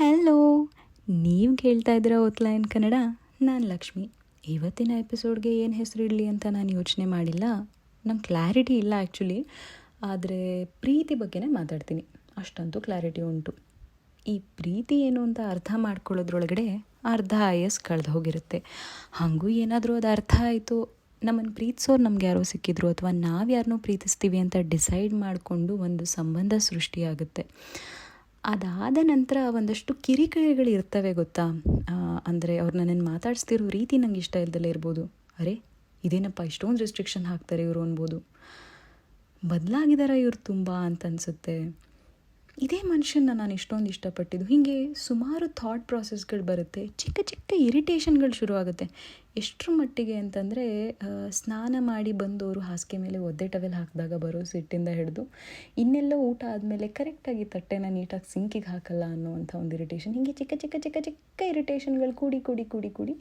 Hello, ನೀವು ಕೇಳ್ತಾ ಇದ್ದೀರ ಓತ್ಲೈನ್ ಕನ್ನಡ? ನಾನು ಲಕ್ಷ್ಮಿ. ಇವತ್ತಿನ ಎಪಿಸೋಡ್ಗೆ ಏನು ಹೆಸರು ಇಡಲಿ ಅಂತ ನಾನು ಯೋಚನೆ ಮಾಡಿಲ್ಲ. ನಂಗೆ ಕ್ಲಾರಿಟಿ ಇಲ್ಲ ಆ್ಯಕ್ಚುಲಿ ಆದರೆ ಪ್ರೀತಿ ಬಗ್ಗೆನೇ ಮಾತಾಡ್ತೀನಿ. ಅಷ್ಟಂತೂ ಕ್ಲಾರಿಟಿ ಉಂಟು. ಈ ಪ್ರೀತಿ ಏನು ಅಂತ ಅರ್ಥ ಮಾಡ್ಕೊಳ್ಳೋದ್ರೊಳಗಡೆ ಅರ್ಧ ಆಯಸ್ ಕಳೆದು ಹೋಗಿರುತ್ತೆ. ಹಾಗೂ ಏನಾದರೂ ಅದು ಅರ್ಥ ಆಯಿತು. ನಮ್ಮನ್ನು ಪ್ರೀತಿಸೋರು ನಮ್ಗೆ ಯಾರೋ ಸಿಕ್ಕಿದ್ರು ಅಥವಾ ನಾವು ಯಾರನ್ನೂ ಪ್ರೀತಿಸ್ತೀವಿ ಅಂತ ಡಿಸೈಡ್ ಮಾಡಿಕೊಂಡು ಒಂದು ಸಂಬಂಧ ಸೃಷ್ಟಿಯಾಗುತ್ತೆ. ಅದಾದ ನಂತರ ಒಂದಷ್ಟು ಕಿರಿಕಿರಿಗಳು ಇರ್ತವೆ ಗೊತ್ತಾ? ಅಂದರೆ ಅವ್ರು ನನ್ನನ್ನು ಮಾತಾಡಿಸ್ತಿರೋ ರೀತಿ ನಂಗೆ ಇಷ್ಟ ಇಲ್ದಲ್ಲೇ ಇರ್ಬೋದು. ಅರೆ, ಇದೇನಪ್ಪ ಇಷ್ಟೊಂದು ರೆಸ್ಟ್ರಿಕ್ಷನ್ ಹಾಕ್ತಾರೆ ಇವರು ಅನ್ಬೋದು. ಬದಲಾಗಿದ್ದಾರೆ ಇವ್ರು ತುಂಬ ಅಂತ ಅನಿಸುತ್ತೆ. ಇದೇ ಮನುಷ್ಯನ ನಾನು ಇಷ್ಟೊಂದು ಇಷ್ಟಪಟ್ಟಿದ್ದು. ಹೀಗೆ ಸುಮಾರು ಥಾಟ್ ಪ್ರಾಸೆಸ್ಗಳು ಬರುತ್ತೆ. ಚಿಕ್ಕ ಚಿಕ್ಕ ಇರಿಟೇಷನ್ಗಳು ಶುರುವಾಗುತ್ತೆ. ಎಷ್ಟರ ಮಟ್ಟಿಗೆ ಅಂತಂದರೆ ಸ್ನಾನ ಮಾಡಿ ಬಂದವರು ಹಾಸಿಗೆ ಮೇಲೆ ಒದ್ದೆ ಟವೆಲ್ ಹಾಕಿದಾಗ ಬರೋ ಸಿಟ್ಟಿಂದ ಹಿಡಿದು, ಇನ್ನೆಲ್ಲ ಊಟ ಆದಮೇಲೆ ಕರೆಕ್ಟಾಗಿ ತಟ್ಟೆನ ನೀಟಾಗಿ ಸಿಂಕಿಗೆ ಹಾಕಲ್ಲ ಅನ್ನೋವಂಥ ಒಂದು ಇರಿಟೇಷನ್ ಹೀಗೆ ಚಿಕ್ಕ ಚಿಕ್ಕ ಚಿಕ್ಕ ಚಿಕ್ಕ ಇರಿಟೇಷನ್ಗಳು ಕೂಡಿ ಕೂಡಿ ಕೂಡಿ ಕೂಡಿ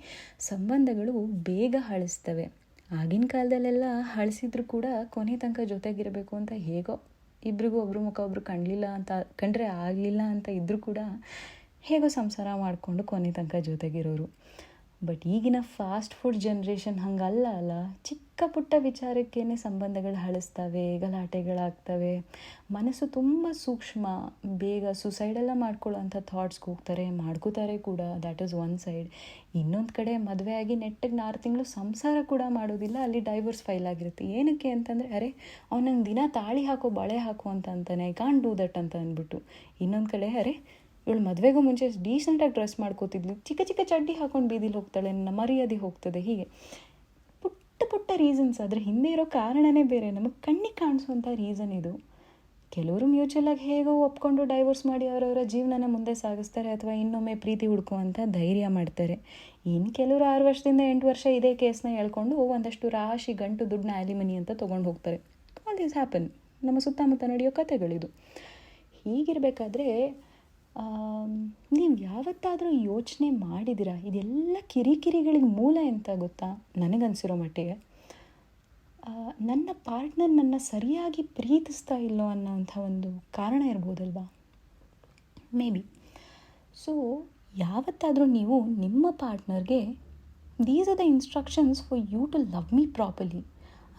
ಸಂಬಂಧಗಳು ಬೇಗ ಹಳಿಸ್ತವೆ ಆಗಿನ ಕಾಲದಲ್ಲೆಲ್ಲ ಹಳಿಸಿದ್ರು ಕೂಡ ಕೊನೆ ತನಕ ಜೊತೆಗಿರಬೇಕು ಅಂತ ಹೇಗೋ ಇಬ್ರಿಗೂ ಒಬ್ರು ಮುಖ ಒಬ್ರು ಕಾಣಲಿಲ್ಲ ಅಂತ, ಕಂಡ್ರೆ ಆಗಲಿಲ್ಲ ಅಂತ ಇದ್ದರೂ ಕೂಡ ಹೇಗೋ ಸಂಸಾರ ಮಾಡಿಕೊಂಡು ಕೊನೆ ತನಕ ಜೊತೆಗಿರೋರು. ಬಟ್ ಈಗಿನ ಫಾಸ್ಟ್ ಫುಡ್ ಜನ್ರೇಷನ್ ಹಂಗಲ್ಲ ಅಲ್ಲ? ಚಿಕ್ಕ ಪುಟ್ಟ ವಿಚಾರಕ್ಕೇನೆ ಸಂಬಂಧಗಳು ಹಳಿಸ್ತವೆ ಗಲಾಟೆಗಳಾಗ್ತವೆ. ಮನಸ್ಸು ತುಂಬ ಸೂಕ್ಷ್ಮ. ಬೇಗ ಸುಸೈಡೆಲ್ಲ ಮಾಡ್ಕೊಳ್ಳೋ ಅಂಥ ಥಾಟ್ಸ್ಗೆ ಹೋಗ್ತಾರೆ ಮಾಡ್ಕೋತಾರೆ ಕೂಡ. ದ್ಯಾಟ್ ಈಸ್ ಒನ್ ಸೈಡ್ ಇನ್ನೊಂದು ಕಡೆ ಮದುವೆ ಆಗಿ ನೆಟ್ಟಿಗೆ ಆರು ತಿಂಗಳು ಸಂಸಾರ ಕೂಡ ಮಾಡೋದಿಲ್ಲ, ಅಲ್ಲಿ ಡೈವರ್ಸ್ ಫೈಲ್ ಆಗಿರುತ್ತೆ. ಏನಕ್ಕೆ ಅಂತಂದರೆ, ಅರೆ ಅವ್ನು ನಂಗೆ ದಿನ ತಾಳಿ ಹಾಕೋ, ಬಳೆ ಹಾಕೋ ಅಂತ ಅಂತಾನೆ. ಐ ಕಾಂಟ್ ಡೂ ದಟ್ ಅಂತ ಅಂದ್ಬಿಟ್ಟು. ಇನ್ನೊಂದು ಕಡೆ, ಅರೆ, ಇವಳು ಮದುವೆಗೂ ಮುಂಚೆ ಡೀಸೆಂಟಾಗಿ ಡ್ರೆಸ್ ಮಾಡ್ಕೋತಿದ್ಲು. ಚಿಕ್ಕ ಚಿಕ್ಕ ಚಡ್ಡಿ ಹಾಕೊಂಡು ಬೀದಿಲಿ ಹೋಗ್ತಾಳೆ ಮರ್ಯಾದೆ ಹೋಗ್ತದೆ ಹೀಗೆ. ಪುಟ್ಟ ಪುಟ್ಟ ರೀಸನ್ಸ್ ಅದ್ರ ಹಿಂದೆ ಇರೋ ಕಾರಣನೇ ಬೇರೆ. ನಮಗೆ ಕಣ್ಣಿಗೆ ಕಾಣಿಸುವಂಥ ರೀಸನ್ ಇದು. ಕೆಲವರು ಮ್ಯೂಚುವಲಾಗಿ ಹೇಗೋ ಒಪ್ಕೊಂಡು ಡೈವರ್ಸ್ ಮಾಡಿ ಅವರವರ ಜೀವನನ ಮುಂದೆ ಸಾಗಿಸ್ತಾರೆ ಅಥವಾ ಇನ್ನೊಮ್ಮೆ ಪ್ರೀತಿ ಹುಡ್ಕುವಂಥ ಧೈರ್ಯ ಮಾಡ್ತಾರೆ. ಇನ್ನು ಕೆಲವರು ಆರು ವರ್ಷದಿಂದ ಎಂಟು ವರ್ಷ ಇದೇ ಕೇಸ್ನ ಹೇಳ್ಕೊಂಡು ಒಂದಷ್ಟು ರಾಶಿ ಗಂಟು ದುಡ್ಡನ್ನ ಆಲಿಮನಿ ಅಂತ ತೊಗೊಂಡು ಹೋಗ್ತಾರೆ. ಆಲ್ ದಿಸ್ ಹ್ಯಾಪನ್ ನಮ್ಮ ಸುತ್ತಮುತ್ತ ನಡೆಯೋ ಕಥೆಗಳಿದು. ಹೀಗಿರಬೇಕಾದ್ರೆ ನೀವು ಯಾವತ್ತಾದರೂ ಯೋಚನೆ ಮಾಡಿದ್ದೀರಾ? ಇದೆಲ್ಲ ಕಿರಿಕಿರಿಗಳಿಗೆ ಮೂಲ ಎಂತ ಗೊತ್ತಾ? ನನಗನ್ಸಿರೋ ಮಟ್ಟಿಗೆ. ನನ್ನ ಪಾರ್ಟ್ನರ್ ನನ್ನ ಸರಿಯಾಗಿ ಪ್ರೀತಿಸ್ತಾ ಇಲ್ಲೋ ಅನ್ನೋಂಥ ಒಂದು ಕಾರಣ ಇರ್ಬೋದಲ್ವಾ? ಮೇ ಬಿ ಸೊ ಯಾವತ್ತಾದರೂ ನೀವು ನಿಮ್ಮ ಪಾರ್ಟ್ನರ್ಗೆ these are the instructions for you to love me properly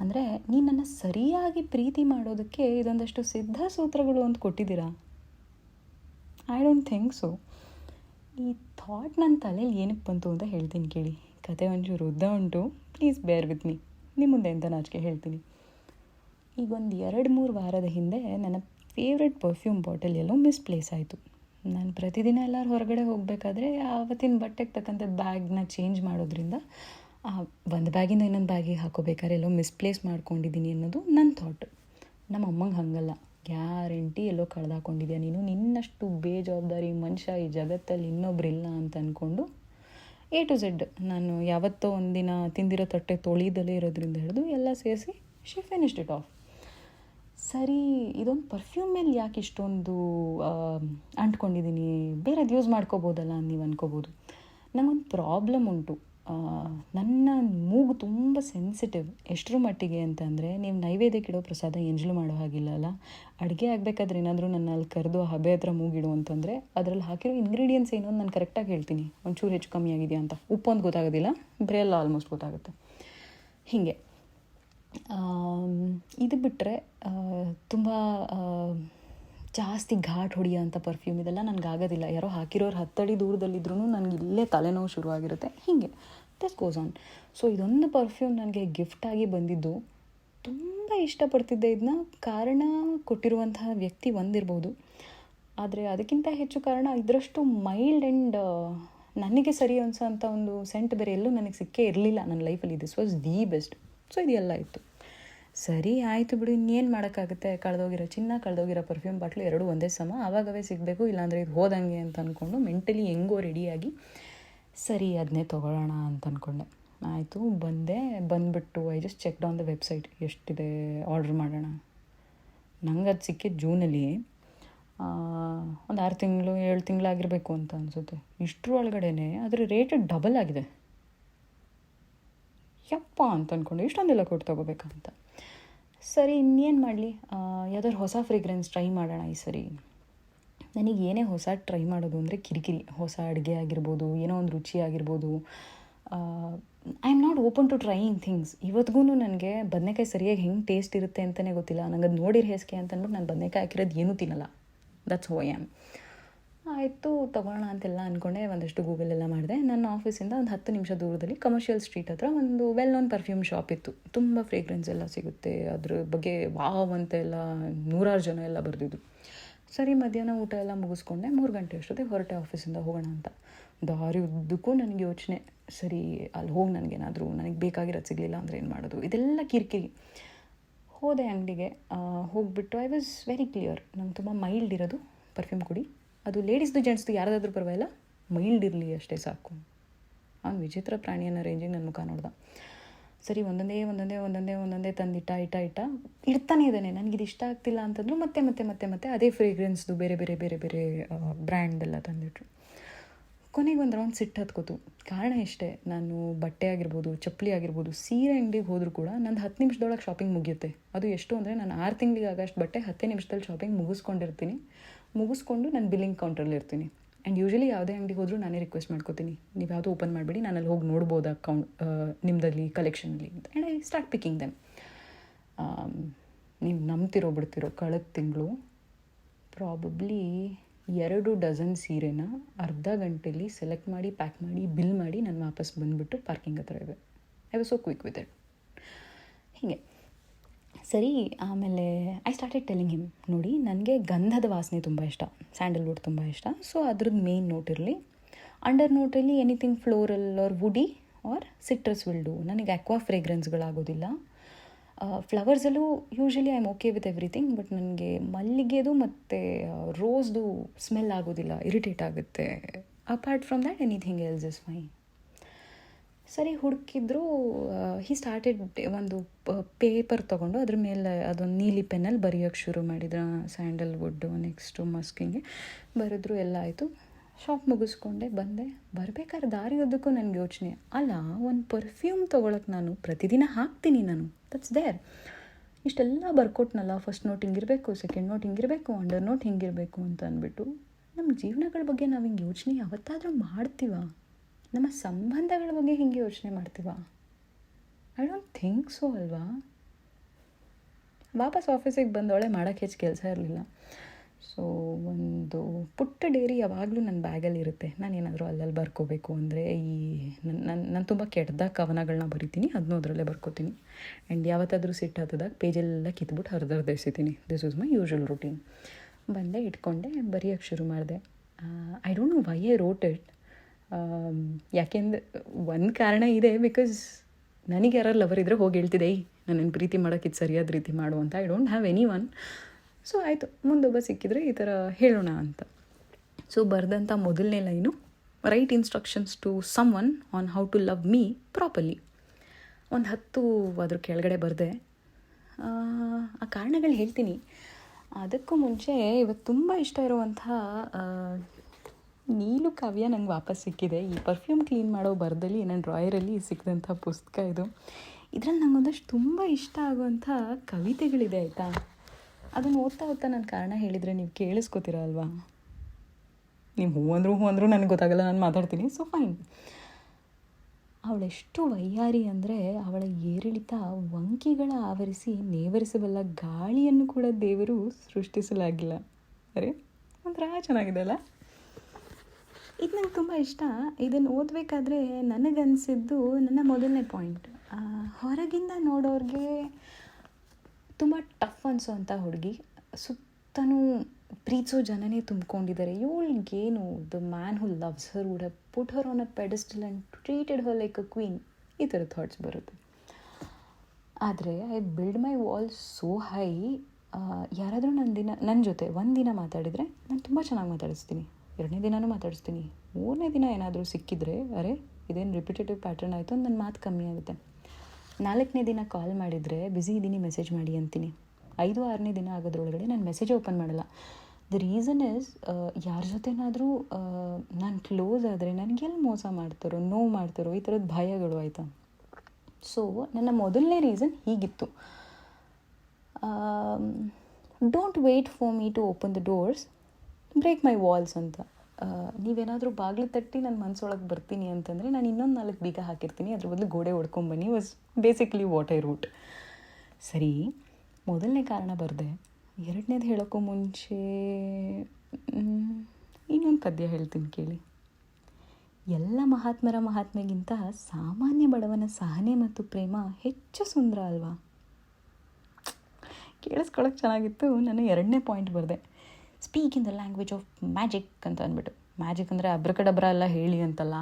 ಅಂದರೆ, ನೀನು ನನ್ನ ಸರಿಯಾಗಿ ಪ್ರೀತಿ ಮಾಡೋದಕ್ಕೆ ಇದೊಂದಷ್ಟು ಸಿದ್ಧ ಸೂತ್ರಗಳು ಅಂತ ಕೊಟ್ಟಿದ್ದೀರಾ? ಐ ಡೋಂಟ್ ಥಿಂಕ್ ಸೊ ಈ ಥಾಟ್ ನನ್ನ ತಲೆಯಲ್ಲಿ ಏನಕ್ಕೆ ಬಂತು ಅಂತ ಹೇಳ್ತೀನಿ ಕೇಳಿ. ಕತೆ ಒಂಚೂರು ಉದ್ದ ಉಂಟು. ಪ್ಲೀಸ್ ಬೇರ್ ವಿತ್ ಮೀ ನಿಮ್ಮ ಮುಂದೆ ಎಂತ ನಾಚಿಕೆ ಹೇಳ್ತೀನಿ. ಈಗ ಒಂದು ಎರಡು ಮೂರು ವಾರದ ಹಿಂದೆ ನನ್ನ ಫೇವ್ರೆಟ್ ಪರ್ಫ್ಯೂಮ್ ಬಾಟಲ್ ಎಲ್ಲೋ ಮಿಸ್ಪ್ಲೇಸ್ ಆಯಿತು. ನಾನು ಪ್ರತಿದಿನ ಎಲ್ಲರೂ ಹೊರಗಡೆ ಹೋಗಬೇಕಾದ್ರೆ ಆವತ್ತಿನ ಬಟ್ಟೆಗೆ ತಕ್ಕಂಥ ಬ್ಯಾಗ್ನ ಚೇಂಜ್ ಮಾಡೋದ್ರಿಂದ ಒಂದು ಬ್ಯಾಗಿಂದ ಇನ್ನೊಂದು ಬ್ಯಾಗಿಗೆ ಹಾಕೋಬೇಕಾದ್ರೆ ಎಲ್ಲೋ ಮಿಸ್ಪ್ಲೇಸ್ ಮಾಡ್ಕೊಂಡಿದ್ದೀನಿ ಅನ್ನೋದು ನನ್ನ ಥಾಟ್ ನಮ್ಮ ಅಮ್ಮಂಗೆ ಹಾಗಲ್ಲ. ಗ್ಯಾರಂಟಿ ಎಲ್ಲೋ ಕಳೆದಾಕೊಂಡಿದ್ಯಾ ನೀನು? ನಿನ್ನಷ್ಟು ಬೇಜವಾಬ್ದಾರಿ ಮನುಷ್ಯ ಈ ಜಗತ್ತಲ್ಲಿ ಇನ್ನೊಬ್ರಿಲ್ಲ ಅಂತ ಅಂದ್ಕೊಂಡು ಎ ಟು ಝೆಡ್ ನಾನು ಯಾವತ್ತೋ ಒಂದಿನ ತಿಂದಿರೋ ತಟ್ಟೆ ತೊಳಿದಲೇ ಇರೋದ್ರಿಂದ ಹಿಡಿದು ಎಲ್ಲ ಸೇರಿಸಿ ಶಿ ಫಿನಿಶ್ಡ್ ಇಟ್ ಆಫ್ ಸರಿ, ಇದೊಂದು ಪರ್ಫ್ಯೂಮ್ ಮೇಲೆ ಯಾಕೆ ಇಷ್ಟೊಂದು ಅಂಟ್ಕೊಂಡಿದ್ದೀನಿ? ಬೇರೆದು ಯೂಸ್ ಮಾಡ್ಕೋಬೋದಲ್ಲ ನೀವು ಅನ್ಕೋಬೋದು. ನನಗೊಂದು ಪ್ರಾಬ್ಲಮ್ ಉಂಟು. ನನ್ನ ಮೂಗು ತುಂಬ ಸೆನ್ಸಿಟಿವ್ ಎಷ್ಟರ ಮಟ್ಟಿಗೆ ಅಂತಂದರೆ ನೀವು ನೈವೇದ್ಯಕ್ಕಿಡೋ ಪ್ರಸಾದ ಎಂಜಲು ಮಾಡೋ ಹಾಗಿಲ್ಲ ಅಲ್ಲ? ಅಡುಗೆ ಆಗಬೇಕಾದ್ರೆ ಏನಾದರೂ ನನ್ನ ಅಲ್ಲಿ ಕರೆದು ಹಬೆ ಹತ್ರ ಮೂಗಿಡು ಅಂತಂದರೆ, ಅದರಲ್ಲಿ ಹಾಕಿರೋ ಇಂಗ್ರೀಡಿಯೆಂಟ್ಸ್ ಏನು ನಾನು ಕರೆಕ್ಟಾಗಿ ಹೇಳ್ತೀನಿ. ಒಂಚೂರು ಹೆಚ್ಚು ಕಮ್ಮಿ ಆಗಿದೆಯಾ ಅಂತ. ಉಪ್ಪು ಒಂದು ಗೊತ್ತಾಗೋದಿಲ್ಲ. ಬ್ರೆಲ್ಲ ಆಲ್ಮೋಸ್ಟ್ ಗೊತ್ತಾಗುತ್ತೆ. ಹೀಗೆ. ಇದು ಬಿಟ್ಟರೆ ತುಂಬ ಜಾಸ್ತಿ ಘಾಟ್ ಹೊಡಿಯೋ ಅಂಥ ಪರ್ಫ್ಯೂಮ್ ಇದೆಲ್ಲ ನನಗೆ ಆಗೋದಿಲ್ಲ ಯಾರೋ ಹಾಕಿರೋರು ಹತ್ತಡಿ ದೂರದಲ್ಲಿದ್ರೂ ನನಗೆ ಇಲ್ಲೇ ತಲೆನೋವು ಶುರುವಾಗಿರುತ್ತೆ. ಹೀಗೆ ದಸ್ ಗೋಸ್ ಆನ್ ಸೊ ಇದೊಂದು ಪರ್ಫ್ಯೂಮ್ ನನಗೆ ಗಿಫ್ಟಾಗಿ ಬಂದಿದ್ದು. ತುಂಬ ಇಷ್ಟಪಡ್ತಿದ್ದೆ ಇದನ್ನ ಕಾರಣ ಕೊಟ್ಟಿರುವಂತಹ ವ್ಯಕ್ತಿ ಒಂದಿರ್ಬೋದು. ಆದರೆ ಅದಕ್ಕಿಂತ ಹೆಚ್ಚು ಕಾರಣ ಇದರಷ್ಟು ಮೈಲ್ಡ್ ಆ್ಯಂಡ್ ನನಗೆ ಸರಿ ಅನ್ಸೋಂಥ ಒಂದು ಸೆಂಟ್ ಬೇರೆ ಎಲ್ಲೂ ನನಗೆ ಸಿಕ್ಕೇ ಇರಲಿಲ್ಲ. ನನ್ನ ಲೈಫಲ್ಲಿ this was the best so ಇದೆಲ್ಲ ಇತ್ತು. ಸರಿ, ಆಯಿತು ಬಿಡು, ಇನ್ನೇನು ಮಾಡೋಕ್ಕಾಗುತ್ತೆ? ಕಳೆದೋಗಿರೋ ಚಿನ್ನ, ಕಳೆದೋಗಿರೋ ಪರ್ಫ್ಯೂಮ್ ಬಾಟ್ಲು ಎರಡೂ ಒಂದೇ ಸಮ. ಆವಾಗವೇ ಸಿಗಬೇಕು, ಇಲ್ಲಾಂದರೆ ಇದು ಹೋದಂಗೆ ಅಂತ ಅಂದ್ಕೊಂಡು ಮೆಂಟಲಿ ಹೆಂಗೋ ರೆಡಿಯಾಗಿ ಸರಿ ಅದನ್ನೇ ತೊಗೊಳ್ಳೋಣ ಅಂತ ಅಂದ್ಕೊಂಡೆ ಆಯಿತು, ಬಂದೆ. ಬಂದುಬಿಟ್ಟು I just check down the website ಎಷ್ಟಿದೆ? ಆರ್ಡ್ರ್ ಮಾಡೋಣ. ನಂಗೆ ಅದು ಸಿಕ್ಕಿದ್ದು ಜೂನಲ್ಲಿ ಒಂದು ಆರು ತಿಂಗಳು, ಏಳು ತಿಂಗಳಾಗಿರಬೇಕು ಅಂತ ಅನಿಸುತ್ತೆ. ಇಷ್ಟರ ಒಳಗಡೆ ಅದರ ರೇಟ್ ಡಬಲ್ ಆಗಿದೆ. ಯಪ್ಪ ಅಂತ ಅಂದ್ಕೊಂಡು ಇಷ್ಟೊಂದೆಲ್ಲ ಕೊಟ್ಟು ತೊಗೋಬೇಕಂತ. ಸರಿ, ಇನ್ನೇನು ಮಾಡಲಿ? ಯಾವ್ದಾದ್ರು ಹೊಸ ಫ್ರೇಗ್ರೆನ್ಸ್ ಟ್ರೈ ಮಾಡೋಣ ಈ ಸರಿ. ನನಗೆ ಏನೇ ಹೊಸ ಟ್ರೈ ಮಾಡೋದು ಅಂದರೆ ಕಿರಿಕಿರಿ. ಹೊಸ ಅಡುಗೆ ಆಗಿರ್ಬೋದು, ಏನೋ ಒಂದು ರುಚಿ ಆಗಿರ್ಬೋದು. I am not open to trying things ಇವತ್ತಿಗೂ ನನಗೆ ಬದನೆಕಾಯಿ ಸರಿಯಾಗಿ ಹೆಂಗೆ ಟೇಸ್ಟ್ ಇರುತ್ತೆ ಅಂತಲೇ ಗೊತ್ತಿಲ್ಲ. ನಂಗೆ ಅದು ನೋಡಿರ ಹೇಸಿಗೆ ಅಂತ ಅಂದ್ಬಿಟ್ಟು ನಾನು ಬದನೆಕಾಯಿ ಹಾಕಿರೋದು ಏನೂ ತಿನ್ನಲ್ಲ. ದಟ್ಸ್ ಐ ಆ್ಯಮ್ ಆಯಿತು, ತೊಗೊಳ್ಳೋಣ ಅಂತೆಲ್ಲ ಅಂದ್ಕೊಂಡೆ ಒಂದಷ್ಟು ಗೂಗಲೆಲ್ಲ ಮಾಡಿದೆ. ನನ್ನ ಆಫೀಸಿಂದ ಒಂದು ಹತ್ತು ನಿಮಿಷ ದೂರದಲ್ಲಿ ಕಮರ್ಷಿಯಲ್ ಸ್ಟ್ರೀಟ್ ಹತ್ರ ಒಂದು ವೆಲ್ ನೋನ್ ಪರ್ಫ್ಯೂಮ್ ಶಾಪ್ ಇತ್ತು. ತುಂಬ ಫ್ರೇಗ್ರೆನ್ಸ್ ಎಲ್ಲ ಸಿಗುತ್ತೆ. ಅದ್ರ ಬಗ್ಗೆ ವಾವ್ ಅಂತೆಲ್ಲ ನೂರಾರು ಜನ ಎಲ್ಲ ಬರೆದಿದ್ರು. ಸರಿ, ಮಧ್ಯಾಹ್ನ ಊಟ ಎಲ್ಲ ಮುಗಿಸ್ಕೊಂಡೆ. ಮೂರು ಗಂಟೆ ಅಷ್ಟೊತ್ತಿಗೆ ಹೊರಟೆ ಆಫೀಸಿಂದ ಹೋಗೋಣ ಅಂತ. ದಾರಿ ಉದ್ದಕ್ಕೂ ನನಗೆ ಯೋಚನೆ. ಸರಿ, ಅಲ್ಲಿ ಹೋಗಿ ನನಗೇನಾದರೂ ನನಗೆ ಬೇಕಾಗಿರೋದು ಸಿಗಲಿಲ್ಲ ಅಂದರೆ ಏನು ಮಾಡೋದು? ಇದೆಲ್ಲ ಕಿರಿಕಿರಿ. ಹೋದೆ ಅಂಗಡಿಗೆ. ಹೋಗಿಬಿಟ್ಟು ಐ ವಾಸ್ ವೆರಿ ಕ್ಲಿಯರ್ ನಂಗೆ ತುಂಬ ಮೈಲ್ಡ್ ಇರೋದು ಪರ್ಫ್ಯೂಮ್ ಕುಡಿ. ಅದು ಲೇಡೀಸ್ದು ಜೆಂಟ್ಸ್ದು ಯಾರಾದರೂ ಪರವಾಗಿಲ್ಲ ಮೈಲ್ಡ್ ಇರಲಿ ಅಷ್ಟೇ ಸಾಕು. ಅವ್ನು ವಿಚಿತ್ರ ಪ್ರಾಣಿಯನ್ನ ರೇಂಜಿಗೆ ನನ್ನ ಮುಖ ನೋಡ್ದ. ಸರಿ, ಒಂದೊಂದೇ ಒಂದೊಂದೇ ಒಂದೊಂದೇ ಒಂದೊಂದೇ ತಂದಿಟ್ಟ ಇಟ್ಟ ಇಟ್ಟ ಇಡ್ತಾನೆ ಇದ್ದಾನೆ. ನನಗೆ ಇದು ಇಷ್ಟ ಆಗ್ತಿಲ್ಲ ಅಂತಂದ್ರು ಮತ್ತೆ ಮತ್ತೆ ಮತ್ತೆ ಮತ್ತೆ ಅದೇ ಫ್ರೇಗ್ರೆನ್ಸ್ದು ಬೇರೆ ಬೇರೆ ಬೇರೆ ಬೇರೆ ಬ್ರ್ಯಾಂಡ್ದೆಲ್ಲ ತಂದಿಟ್ರು. ಕೊನೆಗೆ ಒಂದು ರೌಂಡ್ ಸಿಟ್ಟು ಹತ್ಕೋತು. ಕಾರಣ ಇಷ್ಟೇ ನಾನು ಬಟ್ಟೆ ಆಗಿರ್ಬೋದು, ಚಪ್ಪಲಿ ಆಗಿರ್ಬೋದು, ಸೀರೆ ಅಂಗಡಿಗೆ ಹೋದರೂ ಕೂಡ ನಂದು ಹತ್ತು ನಿಮಿಷದೊಳಗೆ ಶಾಪಿಂಗ್ ಮುಗಿಯುತ್ತೆ. ಅದು ಎಷ್ಟು ಅಂದರೆ ನಾನು ಆರು ತಿಂಗಳಿಗೆ ಆಗಷ್ಟು ಬಟ್ಟೆ ಹತ್ತೇ ನಿಮಿಷದಲ್ಲಿ ಶಾಪಿಂಗ್ ಮುಗಿಸ್ಕೊಂಡಿರ್ತೀನಿ. ಮುಗಿಸ್ಕೊಂಡು ನಾನು ಬಿಲ್ಲಿಂಗ್ ಕೌಂಟ್ರಲ್ಲಿ ಇರ್ತೀನಿ. ಆ್ಯಂಡ್ ಯೂಶಲಿ ಯಾವುದೇ ಅಂಗಡಿಗೆ ಹೋದರೂ ನಾನೇ ರಿಕ್ವೆಸ್ಟ್ ಮಾಡ್ಕೋತೀನಿ. ನೀವು ಯಾವುದೋ ಓಪನ್ ಮಾಡಿಬಿಡಿ ನಾನು ಅಲ್ಲಿ ಹೋಗಿ ನೋಡ್ಬೋದು ಅಕೌಂಟ್ ನಿಮ್ಮದಲ್ಲಿ ಕಲೆಕ್ಷನಲ್ಲಿ ಅಂತ. And I start picking them ನೀವು ನಂಬ್ತಿರೋ ಬಿಡ್ತಿರೋ ಕಳೆದ ತಿಂಗಳು ಪ್ರಾಬಬ್ಲಿ ಎರಡು ಡಜನ್ ಸೀರೆನ ಅರ್ಧ ಗಂಟೆಯಲ್ಲಿ ಸೆಲೆಕ್ಟ್ ಮಾಡಿ ಪ್ಯಾಕ್ ಮಾಡಿ ಬಿಲ್ ಮಾಡಿ ನಾನು ವಾಪಸ್ ಬಂದುಬಿಟ್ಟು ಪಾರ್ಕಿಂಗ್ ಹತ್ರ ಇದೆ I was so quick with it ಹೀಗೆ. ಸರಿ, ಆಮೇಲೆ ಐ ಸ್ಟಾರ್ಟೆಡ್ ಟೆಲಿಂಗ್ ಹಿಮ್ ನೋಡಿ, ನನಗೆ ಗಂಧದ ವಾಸನೆ ತುಂಬ ಇಷ್ಟ, ಸ್ಯಾಂಡಲ್ವುಡ್ ತುಂಬ ಇಷ್ಟ ಸೊ ಅದ್ರದ್ದು ಮೇನ್ ನೋಟ್ ಇರಲಿ. Under ನೋಟಲ್ಲಿ anything floral or woody or citrus will do ನನಗೆ ಅಕ್ವಾ ಫ್ರೇಗ್ರೆನ್ಸ್ಗಳಾಗೋದಿಲ್ಲ ಫ್ಲವರ್ಸಲ್ಲೂ usually I am okay with everything but ನನಗೆ ಮಲ್ಲಿಗೆದು ಮತ್ತು ರೋಸ್ದು ಸ್ಮೆಲ್ ಆಗೋದಿಲ್ಲ ಇರಿಟೇಟ್ ಆಗುತ್ತೆ. Apart from that anything else is fine ಸರಿ ಹುಡುಕಿದ್ರು ಹಿ ಸ್ಟಾರ್ಟೆಡ್ ಒಂದು ಪೇಪರ್ ತೊಗೊಂಡು ಅದ್ರ ಮೇಲೆ ಅದೊಂದು ನೀಲಿ ಪೆನ್ನಲ್ಲಿ ಬರೆಯೋಕ್ಕೆ ಶುರು ಮಾಡಿದ್ರು. ಸ್ಯಾಂಡಲ್ವುಡ್ಡು ನೆಕ್ಸ್ಟು ಮಸ್ಕಿಂಗೆ ಬರೆದ್ರು, ಎಲ್ಲ ಆಯಿತು. ಶಾಪ್ ಮುಗಿಸ್ಕೊಂಡೆ, ಬಂದೆ. ಬರಬೇಕಾದ್ರೆ ದಾರಿ ಉದ್ದಕ್ಕೂ ನನಗೆ ಯೋಚನೆ. ಅಲ್ಲ, ಒಂದು ಪರ್ಫ್ಯೂಮ್ ತೊಗೊಳಕ್ಕೆ ನಾನು ಪ್ರತಿದಿನ ಹಾಕ್ತೀನಿ ನಾನು. ದಟ್ಸ್ ದೇರ್ ಇಷ್ಟೆಲ್ಲ ಬರ್ಕೊಟ್ನಲ್ಲ ಫಸ್ಟ್ ನೋಟ್ ಹಿಂಗಿರಬೇಕು ಸೆಕೆಂಡ್ ನೋಟ್ ಹಿಂಗಿರಬೇಕು ಅಂಡರ್ ನೋಟ್ ಹಿಂಗಿರಬೇಕು ಅಂತ ಅಂದ್ಬಿಟ್ಟು ನಮ್ಮ ಜೀವನಗಳ ಬಗ್ಗೆ ನಾವು ಹಿಂಗೆ ಯೋಚನೆ ಯಾವತ್ತಾದರೂ ಮಾಡ್ತೀವ? ನಮ್ಮ ಸಂಬಂಧಗಳ ಬಗ್ಗೆ ಹಿಂಗೆ ಯೋಚನೆ ಮಾಡ್ತೀವ? ಐ ಡೋಂಟ್ ಥಿಂಕ್ ಸೊ ಅಲ್ವಾ? ವಾಪಸ್ ಆಫೀಸಿಗೆ ಬಂದವಳೆ ಮಾಡೋಕ್ಕೆ ಹೆಚ್ಚು ಕೆಲಸ ಇರಲಿಲ್ಲ. ಸೊ ಒಂದು ಪುಟ್ಟ ಡೇರಿ ಯಾವಾಗಲೂ ನನ್ನ ಬ್ಯಾಗಲ್ಲಿ ಇರುತ್ತೆ. ನಾನು ಏನಾದರೂ ಅಲ್ಲಲ್ಲಿ ಬರ್ಕೋಬೇಕು ಅಂದರೆ ಈ ನನ್ನ ನನ್ನ ನಾನು ತುಂಬ ಕೆಟ್ಟದ ಕವನಗಳನ್ನ ಬರಿತೀನಿ ಅದನ್ನೂ ಅದರಲ್ಲೇ ಬರ್ಕೋತೀನಿ. ಆ್ಯಂಡ್ ಯಾವತ್ತಾದರೂ ಸಿಟ್ಟು ಹತ್ತದಾಗ ಪೇಜೆಲ್ಲ ಕಿತ್ಬಿಟ್ಟು ಹರಿದರ್ದು ಎಸಿತೀನಿ this is my usual routine ಬಂದೆ, ಇಟ್ಕೊಂಡೆ ಬರೆಯೋಕ್ಕೆ ಶುರು ಮಾಡಿದೆ. I don't know why a wrote it ಯಾಕೆಂದ್ರೆ ಒಂದು ಕಾರಣ ಇದೆ ಬಿಕಾಸ್ ನನಗೆ ಯಾರು ಲವರ್ ಇದ್ದರೆ ಹೋಗಿ ಹೇಳ್ತಿದ್ದೆ ನನ್ನನ್ನು ಪ್ರೀತಿ ಮಾಡೋಕ್ಕಿದು ಸರಿಯಾದ ರೀತಿ ಮಾಡು ಅಂತ. I don't have any one so ಆಯಿತು, ಮುಂದೊಬ್ಬ ಸಿಕ್ಕಿದರೆ ಈ ಥರ ಹೇಳೋಣ ಅಂತ. ಸೊ ಬರೆದಂಥ ಮೊದಲನೇ line write instructions to someone on how to love me properly ಒಂದು ಹತ್ತು ಅದ್ರ ಕೆಳಗಡೆ ಬರೆದೆ. ಆ ಕಾರಣಗಳು ಹೇಳ್ತೀನಿ. ಅದಕ್ಕೂ ಮುಂಚೆ ಇವತ್ತು ತುಂಬ ಇಷ್ಟ ಇರುವಂಥ ನೀಲು ಕಾವ್ಯ ನಂಗೆ ವಾಪಸ್ ಸಿಕ್ಕಿದೆ. ಈ ಪರ್ಫ್ಯೂಮ್ ಕ್ಲೀನ್ ಮಾಡೋ ಬರದಲ್ಲಿ ನನ್ನ ಡ್ರಾಯರಲ್ಲಿ ಸಿಕ್ಕಿದಂಥ ಪುಸ್ತಕ ಇದು. ಇದರಲ್ಲಿ ನಂಗೊಂದಷ್ಟು ತುಂಬ ಇಷ್ಟ ಆಗುವಂಥ ಕವಿತೆಗಳಿದೆ ಆಯಿತಾ? ಅದನ್ನು ಓದ್ತಾ ಓದ್ತಾ ನನ್ನ ಕಾರಣ ಹೇಳಿದರೆ ನೀವು ಕೇಳಿಸ್ಕೊತೀರ ಅಲ್ವಾ? ನೀವು ಹೂ ಅಂದರೂ ಹೂ ಅಂದರೂ ನನಗೆ ಗೊತ್ತಾಗಲ್ಲ, ನಾನು ಮಾತಾಡ್ತೀನಿ. ಸೊ ಫೈನ್ ಅವಳೆಷ್ಟು ವೈಯಾರಿ ಅಂದರೆ ಅವಳ ಏರಿಳಿತ ವಂಕಿಗಳ ಆವರಿಸಿ ನೇವರಿಸಬಲ್ಲ ಗಾಳಿಯನ್ನು ಕೂಡ ದೇವರು ಸೃಷ್ಟಿಸಲಾಗಿಲ್ಲ. ಅರೆ, ಒಂಥರ ಚೆನ್ನಾಗಿದೆ ಅಲ್ಲ? ಇದು ನಂಗೆ ತುಂಬ ಇಷ್ಟ. ಇದನ್ನು ಓದಬೇಕಾದ್ರೆ ನನಗನ್ಸಿದ್ದು ನನ್ನ ಮೊದಲನೇ ಪಾಯಿಂಟ್ ಹೊರಗಿಂದ ನೋಡೋರಿಗೆ ತುಂಬ ಟಫ್ ಅನಿಸೋವಂಥ ಹುಡುಗಿ. ಸುತ್ತನೂ ಪ್ರೀತಿಸೋ ಜನನೇ ತುಂಬಿಕೊಂಡಿದ್ದಾರೆ ಇವಳಿಗೇನು the man who loves her would have put her on a pedestal and treated her like a queen ಈ ಥರ ಥಾಟ್ಸ್ ಬರುತ್ತೆ. ಆದರೆ I build my wall so high ಯಾರಾದರೂ ನನ್ನ ದಿನ ನನ್ನ ಜೊತೆ ಒಂದು ದಿನ ಮಾತಾಡಿದರೆ ನಾನು ತುಂಬ ಚೆನ್ನಾಗಿ ಮಾತಾಡಿಸ್ತೀನಿ. ಎರಡನೇ ದಿನವೂ ಮಾತಾಡಿಸ್ತೀನಿ. ಮೂರನೇ ದಿನ ಏನಾದರೂ ಸಿಕ್ಕಿದ್ರೆ, ಅರೆ, ಇದೇನು ರಿಪಿಟೇಟಿವ್ ಪ್ಯಾಟರ್ನ್ ಆಯಿತು ನನ್ನ ಮಾತು ಕಮ್ಮಿ ಆಗುತ್ತೆ. ನಾಲ್ಕನೇ ದಿನ ಕಾಲ್ ಮಾಡಿದರೆ ಬ್ಯುಸಿ ಇದ್ದೀನಿ ಮೆಸೇಜ್ ಮಾಡಿ ಅಂತೀನಿ. ಐದು, ಆರನೇ ದಿನ ಆಗೋದ್ರೊಳಗಡೆ ನಾನು ಮೆಸೇಜ್ ಓಪನ್ ಮಾಡಲ್ಲ. ದ ರೀಸನ್ ಇಸ್ ಯಾರ ಜೊತೆನಾದರೂ ನಾನು ಕ್ಲೋಸ್ ಆದರೆ ನನಗೆಲ್ಲಿ ಮೋಸ ಮಾಡ್ತಾರೋ, ನೋವು ಮಾಡ್ತಾರೋ, ಈ ಥರದ ಭಯಗಳು ಆಯಿತಾ? ಸೊ ನನ್ನ ಮೊದಲನೇ ರೀಸನ್ ಹೀಗಿತ್ತು. Don't wait for me to open the doors break my walls ಅಂತ. ನೀವೇನಾದರೂ ಬಾಗಿಲು ತಟ್ಟಿ ನನ್ನ ಮನಸ್ಸೊಳಗೆ ಬರ್ತೀನಿ ಅಂತಂದರೆ ನಾನು ಇನ್ನೊಂದು ನಾಲ್ಕು ಬೀಗ ಹಾಕಿರ್ತೀನಿ. ಅದ್ರ ಬದಲು ಗೋಡೆ ಹೊಡ್ಕೊಂಬನ್ನಿ was basically what I wrote ಸರಿ, ಮೊದಲನೇ ಕಾರಣ ಬರದೆ. ಎರಡನೇದು ಹೇಳೋಕ್ಕೂ ಮುಂಚೆ ಇನ್ನೊಂದು ಪದ್ಯ ಹೇಳ್ತೀನಿ ಕೇಳಿ. ಎಲ್ಲ ಮಹಾತ್ಮರ ಮಹಾತ್ಮೆಗಿಂತ ಸಾಮಾನ್ಯ ಬಡವನ ಸಹನೆ ಮತ್ತು ಪ್ರೇಮ ಹೆಚ್ಚು ಸುಂದರ ಅಲ್ವಾ? ಕೇಳಿಸ್ಕೊಳಕ್ಕೆ ಚೆನ್ನಾಗಿತ್ತು. ನಾನು ಎರಡನೇ ಪಾಯಿಂಟ್ ಬರೆದೆ. Speak in the language of magic ಅಂತ ಅಂದ್ಬಿಟ್ಟು. ಮ್ಯಾಜಿಕ್ ಅಂದರೆ ಅಬ್ರಕಡಬ್ರ ಎಲ್ಲ ಹೇಳಿ ಅಂತಲ್ಲ.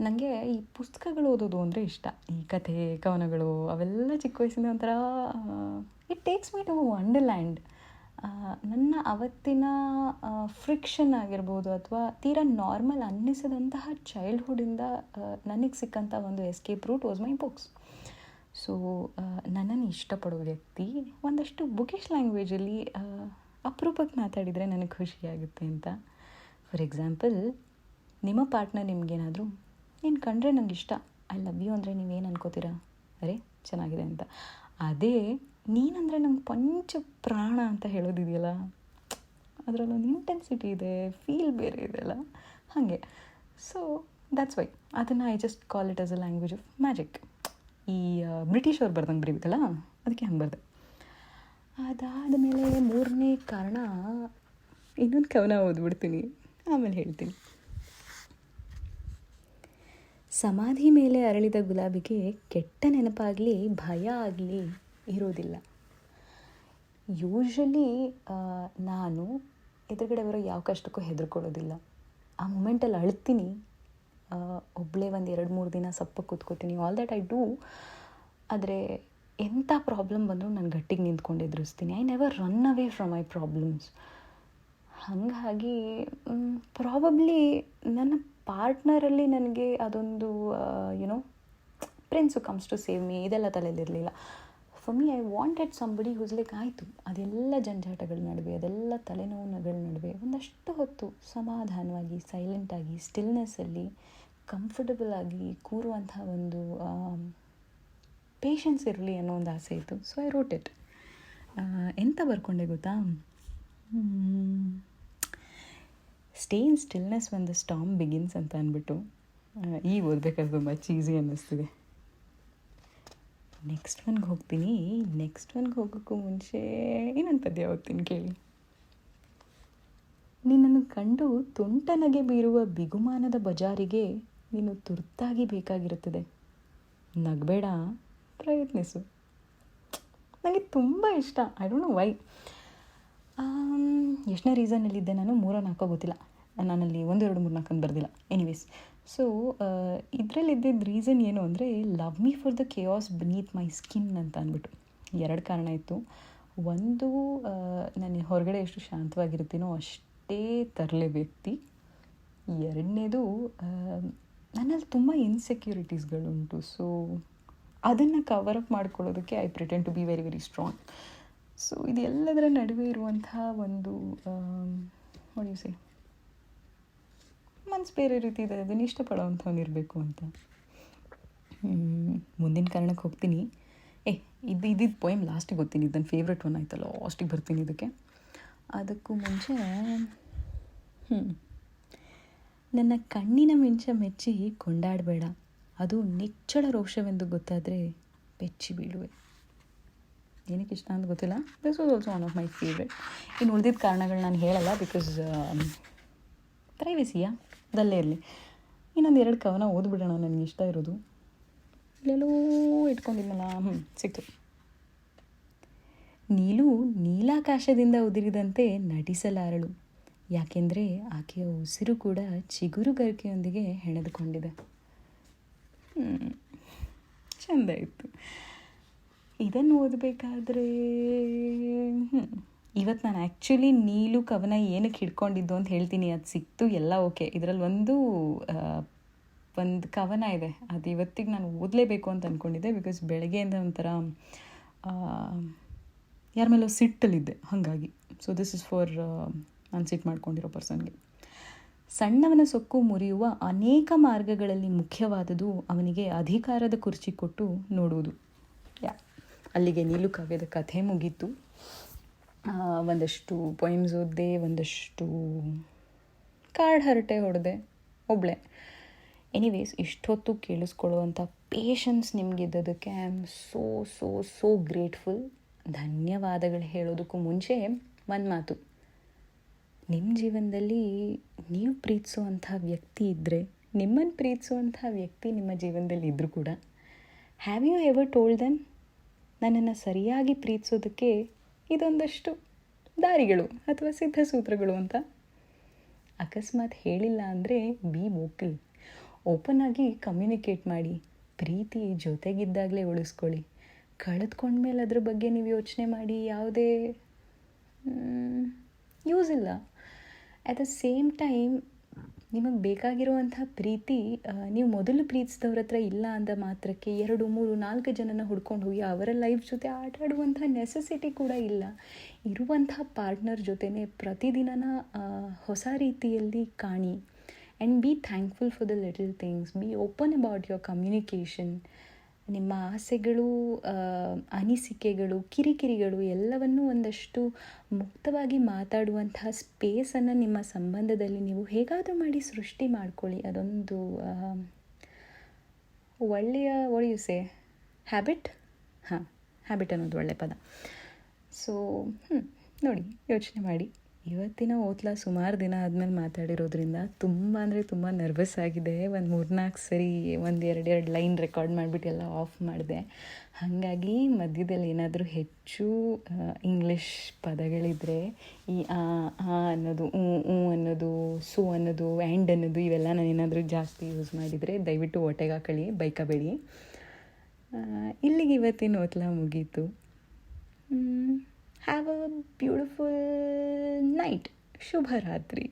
ನನಗೆ ಈ ಪುಸ್ತಕಗಳು ಓದೋದು ಅಂದರೆ ಇಷ್ಟ. ಈ ಕಥೆ, ಕವನಗಳು, ಅವೆಲ್ಲ ಚಿಕ್ಕ ವಯಸ್ಸಿನ ಒಂಥರ it takes me to wonderland ನನ್ನ ಅವತ್ತಿನ ಫ್ರಿಕ್ಷನ್ ಆಗಿರ್ಬೋದು ಅಥವಾ ತೀರಾ ನಾರ್ಮಲ್ ಅನ್ನಿಸದಂತಹ ಚೈಲ್ಡ್ಹುಡಿಂದ ನನಗೆ ಸಿಕ್ಕಂಥ ಒಂದು escape route was my books so ನನ್ನನ್ನು ಇಷ್ಟಪಡೋ ವ್ಯಕ್ತಿ ಒಂದಷ್ಟು ಬುಕಿಶ್ ಲ್ಯಾಂಗ್ವೇಜಲ್ಲಿ ಅಪರೂಪಕ್ಕೆ ಮಾತಾಡಿದರೆ ನನಗೆ ಖುಷಿಯಾಗುತ್ತೆ ಅಂತ. ಫಾರ್ ಎಕ್ಸಾಂಪಲ್ ನಿಮ್ಮ ಪಾರ್ಟ್ನರ್ ನಿಮಗೇನಾದರೂ, ನೀನು ಕಂಡ್ರೆ ನನಗೆ ಇಷ್ಟ ಐ ಲವ್ ಯು ಅಂದರೆ ನೀವೇನು ಅನ್ಕೋತೀರಾ? ಅರೆ, ಚೆನ್ನಾಗಿದೆ ಅಂತ. ಅದೇ, ನೀನಂದರೆ ನಂಗೆ ಪಂಚ ಪ್ರಾಣ ಅಂತ ಹೇಳೋದಿದೆಯಲ್ಲ? ಅದರಲ್ಲೊಂದು ಇಂಟೆನ್ಸಿಟಿ ಇದೆ ಫೀಲ್ ಬೇರೆ ಇದೆಯಲ್ಲ ಹಾಗೆ. ಸೊ ದ್ಯಾಟ್ಸ್ ವೈ ಅದನ್ನು I just call it as a language of magic ಈ ಬ್ರಿಟಿಷ್ ಅವ್ರು ಬರ್ದಂಗೆ ಬರೀಬೇಕಲ್ಲ? ಅದಕ್ಕೆ ಹಂಗೆ ಬರ್ದೆ. ಅದಾದ ಮೇಲೆ ಮೂರನೇ ಕಾರಣ, ಇನ್ನೊಂದು ಕವನ ಓದ್ಬಿಡ್ತೀನಿ, ಆಮೇಲೆ ಹೇಳ್ತೀನಿ. ಸಮಾಧಿ ಮೇಲೆ ಅರಳಿದ ಗುಲಾಬಿಗೆ ಕೆಟ್ಟ ನೆನಪಾಗಲಿ, ಭಯ ಆಗಲಿ ಇರೋದಿಲ್ಲ. ಯೂಶ್ವಲಿ ನಾನು ಎದುರುಗಡೆ ಬರೋ ಯಾವ ಕಷ್ಟಕ್ಕೂ ಹೆದರ್ಕೊಳ್ಳೋದಿಲ್ಲ. ಆ ಮೂಮೆಂಟಲ್ಲಿ ಅಳ್ತೀನಿ. ಒಬ್ಬಳೇ ಒಂದು ಎರಡು ಮೂರು ದಿನ ಸಪ್ಪ ಕೂತ್ಕೋತೀನಿ. ಆಲ್ ದ್ಯಾಟ್ ಐ ಡೂ ಆದರೆ ಎಂಥ ಪ್ರಾಬ್ಲಮ್ ಬಂದರೂ ನಾನು ಗಟ್ಟಿಗೆ ನಿಂತ್ಕೊಂಡು ಎದುರಿಸ್ತೀನಿ. I never run away from my problems ಹಾಗಾಗಿ ಪ್ರಾಬಬ್ಲಿ ನನ್ನ ಪಾರ್ಟ್ನರಲ್ಲಿ ನನಗೆ ಅದೊಂದು you know prince comes to save me ಇದೆಲ್ಲ ತಲೆಯಲ್ಲಿರಲಿಲ್ಲ. For me I wanted somebody like ಆಯಿತು, ಅದೆಲ್ಲ ಜಂಜಾಟಗಳ ನಡುವೆ, ಅದೆಲ್ಲ ತಲೆನೋವುಗಳ ನಡುವೆ ಒಂದಷ್ಟು ಹೊತ್ತು ಸಮಾಧಾನವಾಗಿ ಸೈಲೆಂಟಾಗಿ ಸ್ಟಿಲ್ನೆಸ್ಸಲ್ಲಿ ಕಂಫರ್ಟಬಲ್ ಆಗಿ ಕೂರುವಂಥ ಒಂದು ಪೇಷನ್ಸ್ ಇರಲಿ ಅನ್ನೋ ಒಂದು ಆಸೆ ಇತ್ತು. ಸೊ ಐ ರೋಟ್ ಇಟ್ ಎಂತ ಬರ್ಕೊಂಡೆ ಗೊತ್ತಾ? ಸ್ಟೇ ಇನ್ ಸ್ಟಿಲ್ನೆಸ್ ಒಂದು ಸ್ಟಾಮ್ ಬಿಗಿನ್ಸ್ ಅಂತ ಅಂದ್ಬಿಟ್ಟು ಈ ಓದಬೇಕಾದ್ರೆ ತುಂಬ ಚೀಸಿ ಅನ್ನಿಸ್ತಿದೆ. ನೆಕ್ಸ್ಟ್ ಒನ್ಗೆ ಹೋಗ್ತೀನಿ. ನೆಕ್ಸ್ಟ್ ಒನ್ಗೆ ಹೋಗೋಕ್ಕೂ ಮುಂಚೆ ಇನ್ನೊಂದು ಪದ್ಯ ಕೇಳಿ. ನಿನ್ನನ್ನು ಕಂಡು ತುಂಟನಗೆ ಬೀರುವ ಬಿಗುಮಾನದ ಬಜಾರಿಗೆ ನೀನು ತುರ್ತಾಗಿ ಬೇಕಾಗಿರುತ್ತದೆ. ನಗಬೇಡ. ಪ್ರಯತ್ನಿಸು. ನನಗೆ ತುಂಬ ಇಷ್ಟ. ಐ ಡೋಂಟ್ ನೋ ವೈ ಎಷ್ಟನೇ ರೀಸನಲ್ಲಿದ್ದೆ ನಾನು? ಮೂರೋ, ನಾಲ್ಕೋ ಗೊತ್ತಿಲ್ಲ. ನಾನಲ್ಲಿ ಒಂದು, ಎರಡು, ಮೂರು ನಾಲ್ಕು ಅಂತ ಬರ್ದಿಲ್ಲ ಎನಿವೇಸ್ ಸೊ ಇದರಲ್ಲಿದ್ದಿದ್ದ ರೀಸನ್ ಏನು ಅಂದರೆ love me for the chaos beneath my skin ಅಂತ ಅಂದ್ಬಿಟ್ಟು. ಎರಡು ಕಾರಣ ಇತ್ತು. ಒಂದು ನಾನು ಹೊರಗಡೆ ಎಷ್ಟು ಶಾಂತವಾಗಿರ್ತೀನೋ ಅಷ್ಟೇ ತರಲೆ ವ್ಯಕ್ತಿ. ಎರಡನೇದು ನನ್ನಲ್ಲಿ ತುಂಬ ಇನ್ಸೆಕ್ಯೂರಿಟೀಸ್ಗಳುಂಟು ಸೊ ಅದನ್ನು ಕವರ್ ಅಪ್ ಮಾಡ್ಕೊಳ್ಳೋದಕ್ಕೆ I pretend to be very very strong so ಇದೆಲ್ಲದರ ನಡುವೆ ಇರುವಂತಹ ಒಂದು ಸೇ ಮನ್ಸು ಬೇರೆ ರೀತಿ ಇದೆ. ಅದನ್ನು ಇಷ್ಟಪಡೋವಂಥವ್ನು ಇರಬೇಕು ಅಂತ. ಮುಂದಿನ ಕಾರಣಕ್ಕೆ ಹೋಗ್ತೀನಿ. ಏ, ಇದು ಇದ್ದಿದ್ದು ಪೊಯಮ್ ಲಾಸ್ಟಿಗೆ ಗೊತ್ತೀನಿ. ಇದನ್ನು ನನ್ನ ಫೇವ್ರೆಟ್ ಒನ್ ಆಯ್ತಲ್ಲ ಲಾಸ್ಟಿಗೆ ಬರ್ತೀನಿ ಇದಕ್ಕೆ. ಅದಕ್ಕೂ ಮುಂಚೆ ನನ್ನ ಕಣ್ಣಿನ ಮಿಂಚ ಮೆಚ್ಚಿ ಕೊಂಡಾಡಬೇಡ. ಅದು ನಿಚ್ಚಳ ರೋಷವೆಂದು ಗೊತ್ತಾದರೆ ಬೆಚ್ಚಿ ಬೀಳುವೆ. ಏನಕ್ಕೆ ಇಷ್ಟ ಅಂತ ಗೊತ್ತಿಲ್ಲ. This was also one of my favourite ಇನ್ನು ಉಳಿದಿದ್ದ ಕಾರಣಗಳು ನಾನು ಹೇಳಲ್ಲ ಬಿಕಾಸ್ ಪ್ರೈವೇಸಿಯಾ ಅದಲ್ಲೇ ಇರಲಿ. ಇನ್ನೊಂದು ಎರಡು ಕವನ ಓದ್ಬಿಡೋಣ, ನನಗೆ ಇಷ್ಟ ಇರೋದು. ಇಲ್ಲೆಲ್ಲೋ ಇಟ್ಕೊಂಡಿದ್ನಲ್ಲ ಹ್ಞೂ ಸಿಕ್ತು. ನೀಲು ನೀಲಾಕಾಶದಿಂದ ಉದುರಿದಂತೆ ನಟಿಸಲಾರಳು. ಯಾಕೆಂದರೆ ಆಕೆಯ ಉಸಿರು ಕೂಡ ಚಿಗುರುಗರಿಕೆಯೊಂದಿಗೆ ಹೆಣೆದುಕೊಂಡಿದೆ. ಚೆಂದ ಇತ್ತು. ಇದನ್ನು ಓದಬೇಕಾದ್ರೆ ಇವತ್ತು ನಾನು ಆ್ಯಕ್ಚುಲಿ ನೀಲು, ಕವನ ಏನಕ್ಕೆ ಹಿಡ್ಕೊಂಡಿದ್ದು ಅಂತ ಹೇಳ್ತೀನಿ. ಅದು ಸಿಕ್ತು, ಎಲ್ಲ ಓಕೆ ಇದರಲ್ಲಿ ಒಂದು ಒಂದು ಕವನ ಇದೆ. ಅದು ಇವತ್ತಿಗೆ ನಾನು ಓದಲೇಬೇಕು ಅಂತ ಅಂದ್ಕೊಂಡಿದ್ದೆ ಬಿಕಾಸ್ ಬೆಳಗ್ಗೆಯಿಂದ ಒಂಥರ ಯಾರ ಮೇಲೋ ಸಿಟ್ಟಲ್ಲಿದ್ದೆ. ಹಾಗಾಗಿ. ಸೊ ದಿಸ್ ಇಸ್ ಫಾರ್ ನಾನು ಸಿಟ್ ಮಾಡ್ಕೊಂಡಿರೋ ಪರ್ಸನ್ಗೆ ಸಣ್ಣವನ ಸೊಕ್ಕು ಮುರಿಯುವ ಅನೇಕ ಮಾರ್ಗಗಳಲ್ಲಿ ಮುಖ್ಯವಾದುದು ಅವನಿಗೆ ಅಧಿಕಾರದ ಕುರ್ಚಿ ಕೊಟ್ಟು ನೋಡುವುದು. ಯಾ, ಅಲ್ಲಿಗೆ ನೀಲು ಕಾವ್ಯದ ಕಥೆ ಮುಗೀತು. ಒಂದಷ್ಟು ಪೊಯಿಮ್ಸ್ ಓದಿದೆ, ಒಂದಷ್ಟು ಕಾರ್ಡ್ ಹರಟೆ ಹೊಡೆದೆ, ಒಬ್ಳೆ. ಎನಿವೇಸ್ ಇಷ್ಟೊತ್ತು ಕೇಳಿಸ್ಕೊಳ್ಳುವಂಥ patience ನಿಮಗಿದ್ದದಕ್ಕೆ I am so so so grateful ಧನ್ಯವಾದಗಳು ಹೇಳೋದಕ್ಕೂ ಮುಂಚೆ ಒಂದು ಮಾತು ನಿಮ್ಮ ಜೀವನದಲ್ಲಿ ನೀವು ಪ್ರೀತಿಸುವಂಥ ವ್ಯಕ್ತಿ ಇದ್ದರೆ ನಿಮ್ಮನ್ನು ಪ್ರೀತಿಸುವಂಥ ವ್ಯಕ್ತಿ ನಿಮ್ಮ ಜೀವನದಲ್ಲಿ ಇದ್ದರೂ ಕೂಡ have you ever told them ನನ್ನನ್ನು ಸರಿಯಾಗಿ ಪ್ರೀತಿಸೋದಕ್ಕೆ ಇದೊಂದಷ್ಟು ದಾರಿಗಳು ಅಥವಾ ಸಿದ್ಧ ಸೂತ್ರಗಳು ಅಂತ? ಅಕಸ್ಮಾತ್ ಹೇಳಿಲ್ಲ ಅಂದರೆ ಬಿ ವೋಕಲ್ ಓಪನ್ ಆಗಿ ಕಮ್ಯುನಿಕೇಟ್ ಮಾಡಿ. ಪ್ರೀತಿ ಜೊತೆಗಿದ್ದಾಗಲೇ ಉಳಿಸ್ಕೊಳ್ಳಿ. ಕಳೆದ್ಕೊಂಡ್ಮೇಲೆ ಅದ್ರ ಬಗ್ಗೆ ನೀವು ಯೋಚನೆ ಮಾಡಿ, ಯಾವುದೇ ಯೂಸ್ ಇಲ್ಲ. ಅಟ್ ದ ಸೇಮ್ ಟೈಮ್ ನಿಮಗೆ ಬೇಕಾಗಿರುವಂಥ ಪ್ರೀತಿ ನೀವು ಮೊದಲು ಪ್ರೀತಿಸಿದವ್ರ ಹತ್ರ ಇಲ್ಲ ಅಂದ ಮಾತ್ರಕ್ಕೆ ಎರಡು, ಮೂರು, ನಾಲ್ಕು ಜನನ ಹುಡ್ಕೊಂಡು ಹೋಗಿ ಅವರ ಲೈಫ್ ಜೊತೆ ಆಟ ಆಡುವಂಥ ನೆಸೆಸಿಟಿ ಕೂಡ ಇಲ್ಲ. ಇರುವಂಥ ಪಾರ್ಟ್ನರ್ ಜೊತೆನೇ ಪ್ರತಿದಿನನ ಹೊಸ ರೀತಿಯಲ್ಲಿ ಕಾಣಿ. And be thankful for the little things be open about your communication ನಿಮ್ಮ ಆಸೆಗಳು ಅನಿಸಿಕೆಗಳು, ಕಿರಿಕಿರಿಗಳು ಎಲ್ಲವನ್ನೂ ಒಂದಷ್ಟು ಮುಕ್ತವಾಗಿ ಮಾತಾಡುವಂತಹ ಸ್ಪೇಸನ್ನು ನಿಮ್ಮ ಸಂಬಂಧದಲ್ಲಿ ನೀವು ಹೇಗಾದರೂ ಮಾಡಿ ಸೃಷ್ಟಿ ಮಾಡ್ಕೊಳ್ಳಿ. ಅದೊಂದು ಒಳ್ಳೆಯ ಒಳಿಯುಸೆ. ಹ್ಯಾಬಿಟ್ ಹಾಂ ಹ್ಯಾಬಿಟ್ ಅನ್ನೋದು ಒಳ್ಳೆಯ ಪದ. ಸೊ ನೋಡಿ, ಯೋಚನೆ ಮಾಡಿ. ಇವತ್ತಿನ ಓತ್ಲ ಸುಮಾರು ದಿನ ಆದಮೇಲೆ ಮಾತಾಡಿರೋದ್ರಿಂದ ತುಂಬ ಅಂದರೆ ತುಂಬ ನರ್ವಸ್ ಆಗಿದೆ. ಒಂದು ಮೂರ್ನಾಲ್ಕು ಸರಿ, ಒಂದು ಎರಡು ಎರಡು ಲೈನ್ ರೆಕಾರ್ಡ್ ಮಾಡಿಬಿಟ್ಟು ಎಲ್ಲ ಆಫ್ ಮಾಡಿದೆ. ಹಾಗಾಗಿ ಮಧ್ಯದಲ್ಲಿ ಏನಾದರೂ ಹೆಚ್ಚು ಇಂಗ್ಲೀಷ್ ಪದಗಳಿದ್ದರೆ ಈ ಆ ಆ ಅನ್ನೋದು, ಊ ಊ ಅನ್ನೋದು, ಸು ಅನ್ನೋದು ಆ್ಯಂಡ್ ಅನ್ನೋದು ಇವೆಲ್ಲ ನಾನು ಏನಾದರೂ ಜಾಸ್ತಿ ಯೂಸ್ ಮಾಡಿದರೆ ದಯವಿಟ್ಟು ಹೊಟ್ಟೆಗೆ ಹಾಕೊಳ್ಳಿ, ಬೈಕಬೇಡಿ. ಇಲ್ಲಿಗೆ ಇವತ್ತಿನ ಓತ್ಲ ಮುಗೀತು. ಹ್ಯಾವ್ ಅ ಬ್ಯೂಟಿಫುಲ್ ನೈಟ್ ಶುಭರಾತ್ರಿ